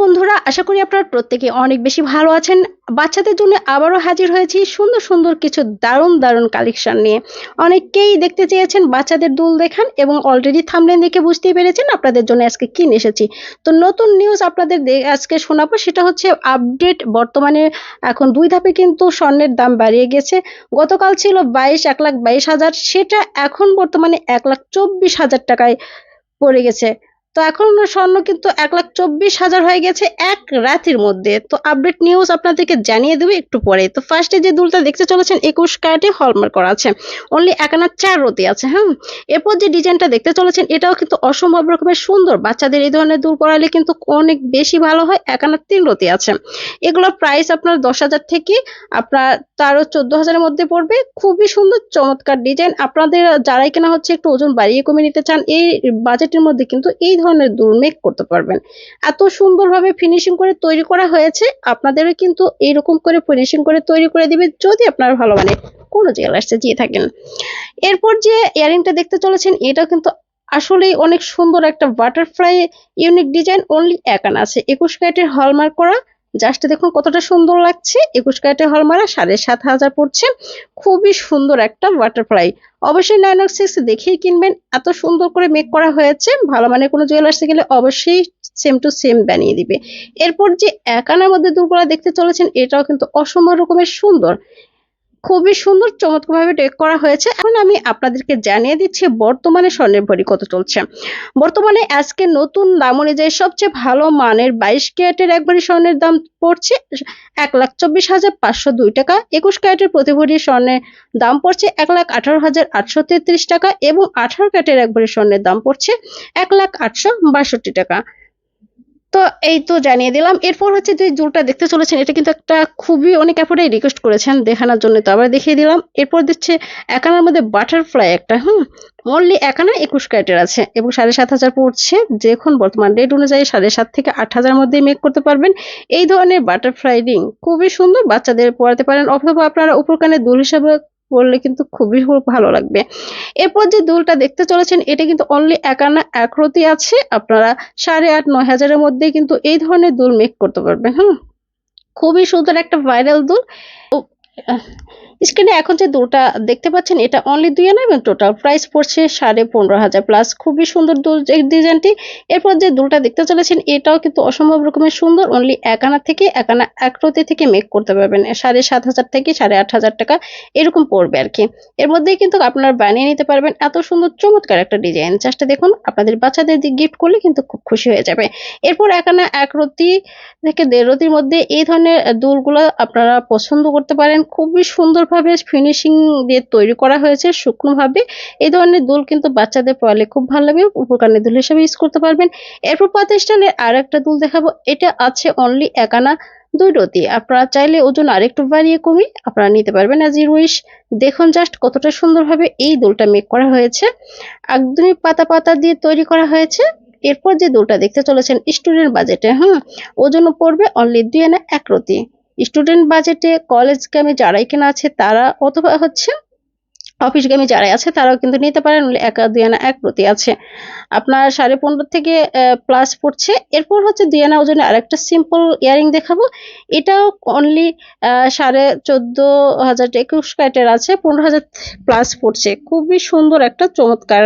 বন্ধুরা, আশা করি আপনারা প্রত্যেকে অনেক বেশি ভালো আছেন। বাচ্চাদের জন্য আবারও হাজির হয়েছি সুন্দর সুন্দর কিছু দারুণ দারুণ কালেকশন নিয়ে। অনেকেই দেখতে চেয়েছেন, বাচ্চাদের দুল দেখান এবং অলরেডি থামলেন দেখে বুঝতেই পেরেছেন আপনাদের জন্য আজকে কি এসেছি। তো নতুন নিউজ আপনাদের আজকে শোনাবো, সেটা হচ্ছে আপডেট বর্তমানে এখন দুই ধাপে কিন্তু স্বর্ণের দাম বাড়িয়ে গেছে। গতকাল ছিল বাইশ, এক লাখ বাইশ হাজার, সেটা এখন বর্তমানে এক লাখ চব্বিশ হাজার টাকায় পড়ে গেছে। তো এখন স্বর্ণ কিন্তু এক লাখ চব্বিশ হাজার হয়ে গেছে এক রাতের মধ্যে। তো আপডেট নিউজ আপনাদেরকে জানিয়ে দেবে একটু পরে। তো ফার্স্টে যে দুলটা দেখতে চলেছেন, একুশ ক্যারেটে হলমার্ক করা আছে। অনলি একানা চার রতি আছে হ্যাঁ? এরপর যে ডিজাইনটা দেখতে চলেছেন, এটাও কিন্তু অসম্ভব রকমের সুন্দর। বাচ্চাদের এই ধরনের দুল পরালে কিন্তু অনেক বেশি ভালো হয় একানা তিন রতি আছে। এগুলোর প্রাইস আপনার দশ হাজার থেকে আপনার তারও চোদ্দ হাজারের মধ্যে পড়বে। খুবই সুন্দর, চমৎকার ডিজাইন আপনাদের যারাই কেনা হচ্ছে একটু ওজন বাড়িয়ে কমিয়ে নিতে চান, এই বাজেটের মধ্যে কিন্তু এই ধরনের দুল মেক করতে পারবেন। এত সুন্দরভাবে ফিনিশিং করে তৈরি করা হয়েছে, আপনাদেরও কিন্তু এইরকম করে ফিনিশিং করে তৈরি করে দিবে যদি আপনার ভালো মানে কোনো জুয়েলার্সে যেয়ে থাকেন। এরপর যে ইয়ারিংটা দেখতে চলেছেন এটা কিন্তু আসলেই অনেক সুন্দর একটা বাটারফ্লাই ইউনিক ডিজাইন অনলি একান আছে। একুশ ক্যারেটের হলমার্ক করা জাস্ট দেখুন কতটা সুন্দর লাগছে। একুশ ক্যারেটের হলমারা, সাড়ে সাত হাজার পড়ছে। খুবই সুন্দর একটা বাটারফ্লাই অবশ্যই নাইন সিক্স দেখেই কিনবেন। এত সুন্দর করে মেক করা হয়েছে। ভালো মানের কোনো জুয়েলার্সে গেলে অবশ্যই সেম টু সেম বানিয়ে দিবে। এরপর যে একানার মধ্যে দুর্গলা দেখতে চলেছেন, এটাও কিন্তু অসম্ভব রকমের সুন্দর। খুবই সুন্দর, চমৎকারভাবে টেক করা হয়েছে। এখন আমি আপনাদেরকে জানিয়ে দিচ্ছি, বর্তমানে স্বর্ণের ভরি কত চলছে। বর্তমানে আজকে নতুন দাম অনুযায়ী সবচেয়ে ভালো মানের বাইশ ক্যারেটের এক ভরি স্বর্ণের দাম পড়ছে এক লাখ চব্বিশ হাজার পাঁচশো দুই টাকা। একুশ ক্যারেটের প্রতি ভরি স্বর্ণের দাম পড়ছে এক লাখ আঠারো হাজার আটশো তেত্রিশ টাকা এবং আঠারো ক্যারেটের এক ভরি স্বর্ণের দাম পড়ছে এক লাখ আটশো বাষট্টি টাকা। তো এই তো জানিয়ে দিলাম। এরপর হচ্ছে যে জুলটা দেখতে চলেছেন, এটা কিন্তু একটা খুবই অনেক অ্যাপোর্ডে রিকোয়েস্ট করেছেন দেখানোর জন্য, তো আবার দেখিয়ে দিলাম। এরপর দিচ্ছে একানার মধ্যে বাটারফ্লাই একটা, হুম? অনলি একানা একুশ ক্যারেটের আছে এবং সাড়ে সাত হাজার পড়ছে। দেখুন বর্তমান রেট অনুযায়ী সাড়ে সাত থেকে আট হাজার মধ্যে মেক করতে পারবেন। এই ধরনের বাটারফ্লাই রিং খুবই সুন্দর, বাচ্চাদের পড়াতে পারেন। অথবা আপনারা উপর কানে দুল হিসাবে পরলে কিন্তু খুবই ভালো লাগবে। এরপর যে দুলটা দেখতে চলেছেন, এটা কিন্তু অনলি একানা একরতি আছে। আপনারা সাড়ে আট, নয় হাজারের মধ্যে কিন্তু এই ধরনের দুল মেক করতে পারবেন, হুম? খুবই সুন্দর একটা ভাইরাল দুল। স্ক্রিনে এখন যে দুলটা দেখতে পাচ্ছেন, এটা অনলি দুই আনা এবং টোটাল প্রাইস পড়ছে সাড়ে পনেরো হাজার প্লাস খুবই সুন্দর দুল ডিজাইনটি এরপর যে দুলটা দেখতে চলেছেন, এটাও কিন্তু অসম্ভব রকমের সুন্দর। অনলি এক আনা থেকে এক আনা এক থেকে মেক করতে পারবেন। সাড়ে সাত হাজার থেকে সাড়ে আট হাজার টাকা এরকম পড়বে আর কি। এর মধ্যেই কিন্তু আপনারা বানিয়ে নিতে পারবেন এত সুন্দর চমৎকার একটা ডিজাইন জাস্ট দেখুন, আপনাদের বাচ্চাদের দিয়ে গিফট করলে কিন্তু খুব খুশি হয়ে যাবে। এরপর একানা এক রতি থেকে দেড় রতির মধ্যে এই ধরনের দুলগুলো আপনারা পছন্দ করতে পারেন। খুবই সুন্দরভাবে ফিনিশিং দিয়ে তৈরি করা হয়েছে শুকনোভাবে। এই ধরনের দুল কিন্তু বাচ্চাদের পড়ালে খুব ভালো লাগবে উপকারী দুল হিসেবে ইউজ করতে পারবেন। এরপর স্টাইলের আর একটা দুল দেখাবো। এটা আছে অনলি একানা দুই রতি। আপনারা চাইলে ওজন আরেকটু বাড়িয়ে কমিয়ে আপনারা নিতে পারবেন অ্যাজ ইউ উইশ দেখুন জাস্ট কতটা সুন্দরভাবে এই দুলটা মেক করা হয়েছে। একদমই পাতা পাতা দিয়ে তৈরি করা হয়েছে। এরপর যে দুলটা দেখতে চলেছেন স্টুডেন্ট বাজেটে হ্যাঁ ওজন পড়বে অনলি দুই আনা এক রতি। স্টুডেন্ট বাজেটে কলেজগামী যারাই কেনা আছে তারা অথবা হচ্ছে অফিস অফিসগামী যারাই আছে তারাও কিন্তু নিতে পারেন একা দুই আনা এক প্রতি আছে। আপনার সাড়ে পনেরো থেকে প্লাস পড়ছে। এরপর হচ্ছে দুই আনা ওজনে আরেকটা সিম্পল ইয়ারিং দেখাবো। এটাও অনলি সাড়ে চোদ্দ হাজার একুশ ক্যারেটের আছে, পনেরো হাজার প্লাস পড়ছে। খুবই সুন্দর একটা চমৎকার